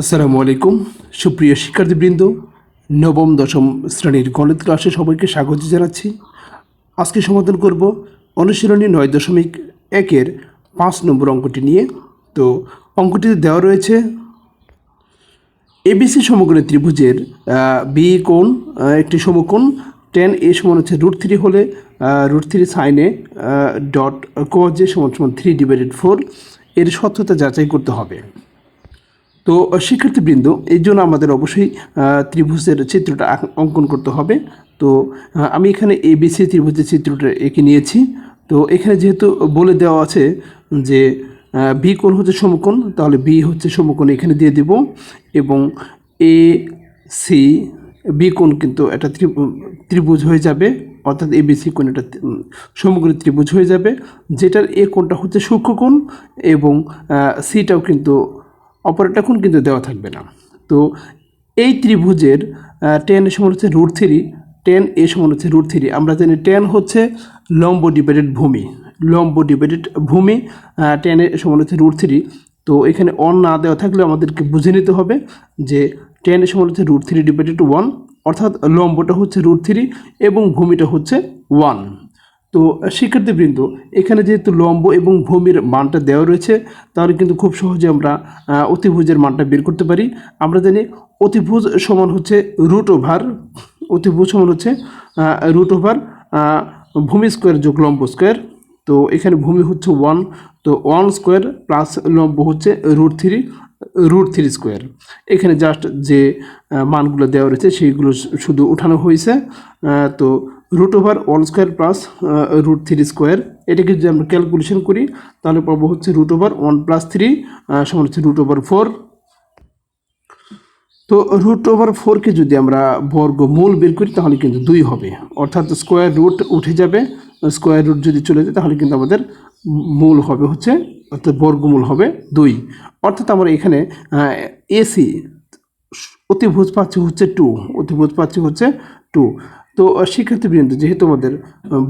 আসসালামু আলাইকুম। সুপ্রিয় শিক্ষার্থীবৃন্দ, নবম, দশম শ্রেণির গণিত ক্লাসে সবাইকে স্বাগত জানাচ্ছি। আজকে সমাধান করব অনুশীলনী নয় দশমিক একের পাঁচ নম্বর অঙ্কটি নিয়ে। তো অঙ্কটিতে দেওয়া রয়েছে এবিসি সমগ্রী ত্রিভুজের বি কোণ একটি সমকোণ টেন এ সমান হচ্ছে রুট থ্রি হলে রুট থ্রি সাইনে ডট কোজে সমান সমান থ্রি ডিভাইডেড ফোর এর সত্যতা যাচাই করতে হবে। তো শিক্ষার্থীবৃন্দ এই জন্য আমাদের অবশ্যই ত্রিভুজের চিত্রটা অঙ্কন করতে হবে। তো আমি এখানে এ বি সি ত্রিভুজের চিত্রটা এঁকে নিয়েছি। তো, এখানে যেহেতু বলে দেওয়া আছে যে বি কোণ হচ্ছে সমকোণ, তাহলে বি হচ্ছে সমকোণ এখানে দিয়ে দিব এবং এ সি বি কোণ কিন্তু একটা ত্রিভুজ হয়ে যাবে। অর্থাৎ এ বি সি কোণ একটা সমগ্র ত্রিভুজ হয়ে যাবে, যেটার এ কোণটা হচ্ছে সূক্ষ্মকোণ এবং সিটাও কিন্তু অপরটা কোণ কিন্তু দেওয়া থাকবে না। তো এই ত্রিভুজের টেন এ সমান হচ্ছে রুট থ্রি টেন এ সমান হচ্ছে রুট থ্রি আমরা জানি টেন হচ্ছে লম্ব ডিভাইডেড ভূমি। লম্ব ডিভাইডেড ভূমি টেন এ সমান হচ্ছে রুট থ্রি তো এখানে অন না দেওয়া থাকলে আমাদেরকে বুঝে নিতে হবে যে টেন এ সমান হচ্ছে রুট থ্রি ডিভাইডেড ওয়ান অর্থাৎ লম্বটা হচ্ছে রুট থ্রি এবং ভূমিটা হচ্ছে ওয়ান তো, শিক্ষার্থীবৃন্দ, এখানে যেহেতু লম্ব এবং ভূমির মানটা দেওয়া রয়েছে, তাহলে কিন্তু খুব সহজে আমরা অতিভুজের মানটা বের করতে পারি। আমরা জানি অতিভুজ সমান হচ্ছে রুট ওভার অতিভুজ সমান হচ্ছে রুট ওভার ভূমি স্কোয়ার যোগ লম্ব স্কোয়ার তো, এখানে ভূমি হচ্ছে ওয়ান তো ওয়ান স্কোয়ার প্লাস লম্ব হচ্ছে root three root three square এখানে জাস্ট যে মানগুলো দেওয়া রয়েছে, সেইগুলো শুধু উঠানো হয়েছে তো root over one square plus root three square এটাকে যদি আমরা ক্যালকুলেশন করি, তাহলে পাবো হচ্ছে root over one plus three সমান হচ্ছে রুট ওভার ফোর তো রুট ওভার ফোরকে যদি আমরা বর্গমূল বের করি, তাহলে কিন্তু দুই হবে। অর্থাৎ স্কোয়ার রুট উঠে যাবে স্কোয়ার রুট যদি চলে যায়, তাহলে কিন্তু আমাদের মূল হবে হচ্ছে, অর্থাৎ বর্গমূল হবে দুই। অর্থাৎ আমরা এখানে এসি অতিভুজ পাচ্ছি হচ্ছে টু অতিভুজ পাচ্ছি হচ্ছে টু তো শিক্ষার্থীবৃন্দ যেহেতু আমাদের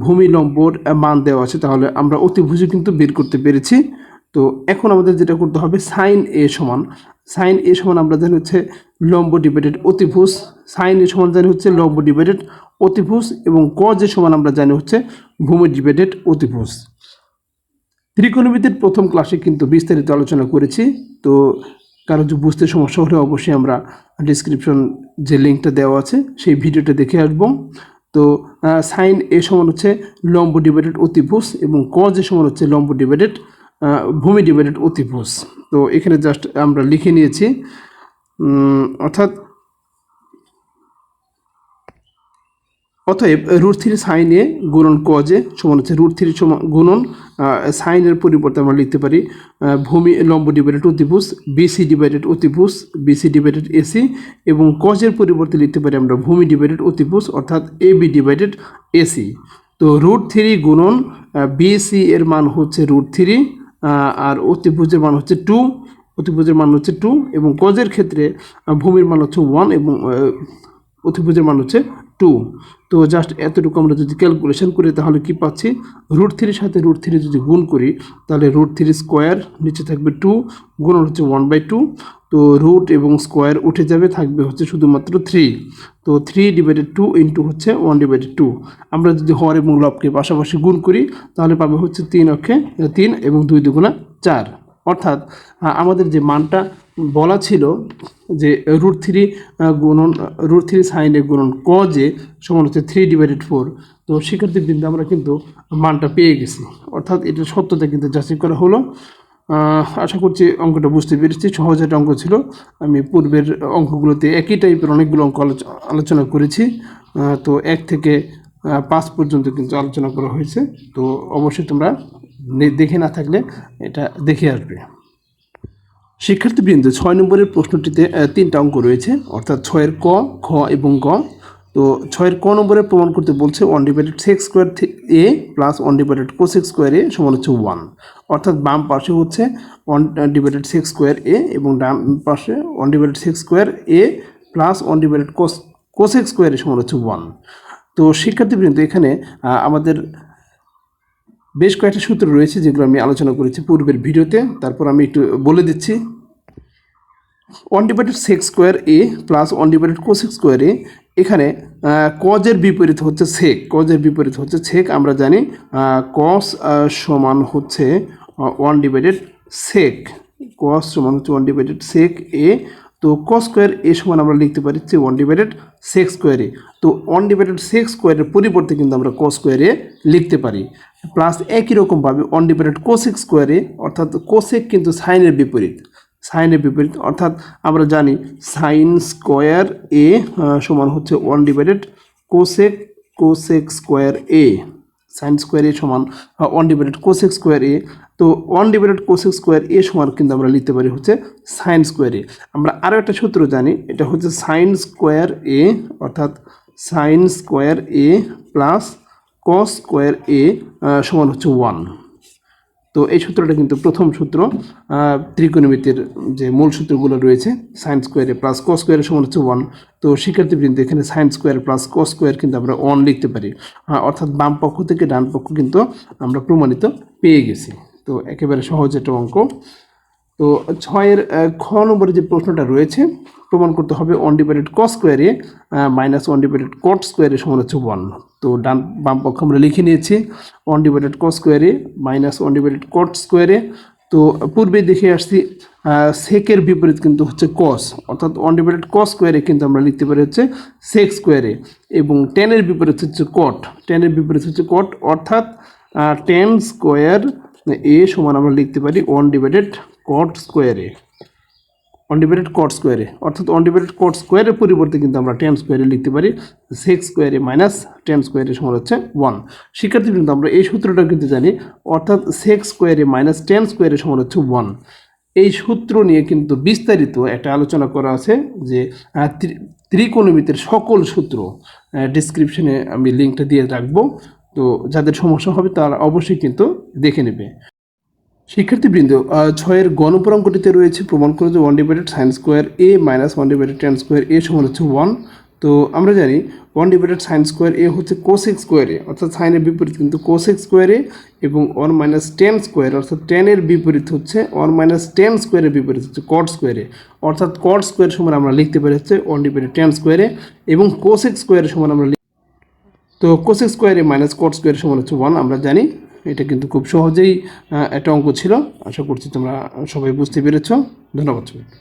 ভূমি লম্বর আহ, মান দেওয়া আছে তাহলে আমরা অতিভুজও কিন্তু বের করতে পেরেছি। তো এখন আমাদের যেটা করতে হবে সাইন এ সমান। সাইন এ সমান আমরা জানি হচ্ছে লম্ব ডিভাইডেড অতিভুজ। সাইন এ সমান জানি হচ্ছে লম্ব ডিভাইডেড অতিভুজ এবং কজ এ সমান আমরা জানি হচ্ছে ভূমি ডিভাইডেড অতিভুজ। ত্রিকোণমিতির প্রথম ক্লাসে কিন্তু বিস্তারিত আলোচনা করেছি। তো কারও বুঝতে সমস্যা হলে অবশ্যই আমরা ডিসক্রিপশন যে লিঙ্কটা দেওয়া আছে, সেই ভিডিওটা দেখে আসব। তো সাইন এ সমান হচ্ছে লম্ব ডিভাইডেড অতিভুজ এবং কজ এ সমান হচ্ছে লম্ব ডিভাইডেড ভূমি ডিভাইডেড অতিভুজ। তো, এখানে জাস্ট আমরা লিখে নিয়েছি। অর্থাৎ অতএব, রুট থ্রি সাইনে গুণন কজে সমান হচ্ছে রুট থ্রি সমান গুণন সাইনের পরিবর্তে আমরা লিখতে পারি ভূমি লম্ব ডিভাইডেড অতিভুজ বিসি ডিভাইডেড অতিভুজ বিসি ডিভাইডেড এসি এবং কজের পরিবর্তে লিখতে পারি আমরা ভূমি ডিভাইডেড অতিভুজ, অর্থাৎ এ বি ডিভাইডেড এসি তো রুট থ্রি গুণন বিসি এর মান হচ্ছে রুট থ্রি আর অতিভুজের মান হচ্ছে টু, অতিভুজের মান হচ্ছে টু, এবং কজের ক্ষেত্রে ভূমির মান হচ্ছে ওয়ান এবং অতিভুজের মান হচ্ছে টু তো জাস্ট এতটুকু আমরা যদি ক্যালকুলেশন করি, তাহলে কি পাচ্ছি? রুট থ্রির সাথে রুট থ্রি যদি গুণ করি, তাহলে রুট থ্রি স্কোয়ার নিচে থাকবে টু গুণন হচ্ছে ওয়ান বাই টু তো রুট এবং স্কোয়ার উঠে যাবে, থাকবে হচ্ছে শুধুমাত্র থ্রি তো থ্রি ডিভাইডেড টু ইন্টু হচ্ছে ওয়ান ডিভাইডেড টু আমরা যদি হর এবং লবকে পাশাপাশি গুণ করি, তাহলে পাবে হচ্ছে তিন অক্ষে তিন এবং দুই দুগুণা চার। অর্থাৎ আমাদের যে মানটা বলা ছিল যে রুট থ্রি গুণন রুট থ্রি সাইনে গুণন কজে সমান হচ্ছে থ্রি ডিভাইডেড ফোর তো শিক্ষার্থীবৃন্দ আমরা কিন্তু মানটা পেয়ে গেছি। অর্থাৎ এটার সত্যতা কিন্তু যাচাই করা হলো। আশা করছি অঙ্কটা বুঝতে পেরেছি। সহজ একটা অঙ্ক ছিল। আমি পূর্বের অঙ্কগুলোতে একই টাইপের অনেকগুলো অঙ্ক আলোচ- আলোচনা করেছি। তো এক থেকে পাঁচ পর্যন্ত কিন্তু আলোচনা করা হয়েছে। তো অবশ্যই তোমরা দেখে না থাকলে এটা দেখে আসবে। শিক্ষার্থীবৃন্দ, ছয় নম্বরের প্রশ্নটিতে তিনটা অঙ্ক রয়েছে, অর্থাৎ ছয়ের ক, খ এবং গ। তো ছয়ের ক নম্বরে প্রমাণ করতে বলছে one divided six square A plus one divided cosec square A সমান হচ্ছে ওয়ান অর্থাৎ বাম পাশে হচ্ছে one divided six square A এবং ডান পাশে one divided six square A plus one divided cos cosec square A সমান হচ্ছে ওয়ান তো শিক্ষার্থীবৃন্দ, এখানে আমাদের বেশ কয়েকটা সূত্র রয়েছে যেগুলো আমি আলোচনা করেছি পূর্বের ভিডিওতে। তারপর আমি একটু বলে দিচ্ছি। One divided sec square A plus one divided cosec square A এখানে কজের বিপরীত হচ্ছে সেক কজের বিপরীত হচ্ছে সেক আমরা জানি কস সমান হচ্ছে ওয়ান ডিভাইডেড সেক কস সমান হচ্ছে ওয়ান ডিভাইডেড সেক এ তো কস স্কোয়ার এ সমান আমরা লিখতে পারি যে ওয়ান ডিভাইডেড সেক্স স্কোয়ারে তো ওয়ান ডিভাইডেড সেক্স স্কোয়ারের পরিবর্তে কিন্তু আমরা কস স্কোয়ারে লিখতে পারি। প্লাস একই রকমভাবে ওয়ান ডিভাইডেড কোসেক স্কোয়ারে অর্থাৎ কোসেক কিন্তু সাইনের বিপরীত। সাইনের বিপরীত, অর্থাৎ আমরা জানি সাইন স্কোয়ার এ সমান হচ্ছে one divided cosec cosec square A. Sine square A সমান one divided cosec square A তো one divided cosec square A সমান কিন্তু আমরা লিখতে পারি হচ্ছে সাইন স্কোয়ার এ আমরা আরও একটা সূত্র জানি, এটা হচ্ছে সাইন স্কোয়ার এ অর্থাৎ sine square A plus cos square A সমান হচ্ছে ওয়ান তো এই সূত্রটা কিন্তু প্রথম সূত্র ত্রিকোণমিতির যে মূল সূত্রগুলো রয়েছে সাইন স্কোয়ারে প্লাস কস স্কোয়ারের সমান হচ্ছে ওয়ান তো শিক্ষার্থীবৃন্দ, এখানে sine square plus cos square কিন্তু আমরা ওয়ান লিখতে পারি। অর্থাৎ বাম পক্ষ থেকে ডান পক্ষ কিন্তু আমরা প্রমাণিত পেয়ে গেছি। তো একেবারে সহজ একটা অঙ্ক। তো ছয়ের খ নম্বরে যে প্রশ্নটা রয়েছে, প্রমাণ করতে হবে ওয়ান ডিভাইডেড কস স্কোয়ারে মাইনাস ওয়ান ডিভাইডেড কট স্কোয়ারে সমান হচ্ছে ওয়ান তো ডান বাম পক্ষ আমরা লিখে নিয়েছি ওয়ান ডিভাইডেড কস স্কোয়ারে মাইনাস ওয়ান ডিভাইডেড কট স্কোয়ারে তো পূর্বে দেখে আসছি সেকের বিপরীত কিন্তু হচ্ছে কস অর্থাৎ ওয়ান ডিভাইডেড কস স্কোয়ারে কিন্তু আমরা লিখতে পারি হচ্ছে সেক স্কোয়ারে এবং টেনের বিপরীত হচ্ছে কট টেনের বিপরীত হচ্ছে কট অর্থাৎ টেন স্কোয়ার এ সমান আমরা লিখতে পারি ওয়ান ডিভাইডেড কট স্কোয়ারে ওয়ান ডিভাইডেড কট স্কোয়ারে অর্থাৎ ওয়ান ডিভাইডেড কট স্কোয়ারের পরিবর্তে কিন্তু আমরা টেন স্কোয়ারে লিখতে পারি সিক্স স্কোয়ারে মাইনাস টেন স্কোয়ারের সমান হচ্ছে ওয়ান শিক্ষার্থী কিন্তু আমরা এই সূত্রটা কিন্তু জানি, অর্থাৎ সিক্স স্কোয়ারে মাইনাস টেন স্কোয়ারের সমান হচ্ছে ওয়ান এই সূত্র নিয়ে কিন্তু বিস্তারিত একটা আলোচনা করা আছে যে ত্রিকোণমিতির সকল সূত্র ডিসক্রিপশনে আমি লিঙ্কটা দিয়ে রাখব, তো যাদের সমস্যা হবে তারা অবশ্যই কিন্তু দেখে নেবে। শিক্ষার্থীবৃন্দ ছয়ের গণপরাঙ্কটিতে রয়েছে প্রমাণ করে যে one divided sine square A minus one divided tan square A সমান হচ্ছে ওয়ান তো আমরা জানি one divided sine square A হচ্ছে কোসেক স্কোয়ারে অর্থাৎ সাইনের বিপরীত কিন্তু কোসেক স্কোয়ারে এবং ওয়ান মাইনাস টেন স্কোয়ার অর্থাৎ টেনের বিপরীত হচ্ছে ওয়ান মাইনাস টেন স্কোয়ারের বিপরীত হচ্ছে কট স্কোয়ারে অর্থাৎ কট স্কোয়ার সমান আমরা লিখতে পারি হচ্ছে ওয়ান ডিভাইডেড টেন স্কোয়ারে এবং কোসেক স্কোয়ারের সমান আমরা তো কোসেক স্কোয়ারে মাইনাস কট স্কোয়ারের সমান হচ্ছে ওয়ান আমরা জানি এটা কিন্তু খুব সহজেই একটা অঙ্ক ছিল আশা করছি তোমরা সবাই বুঝতে পেরেছ ধন্যবাদ সবাইকে।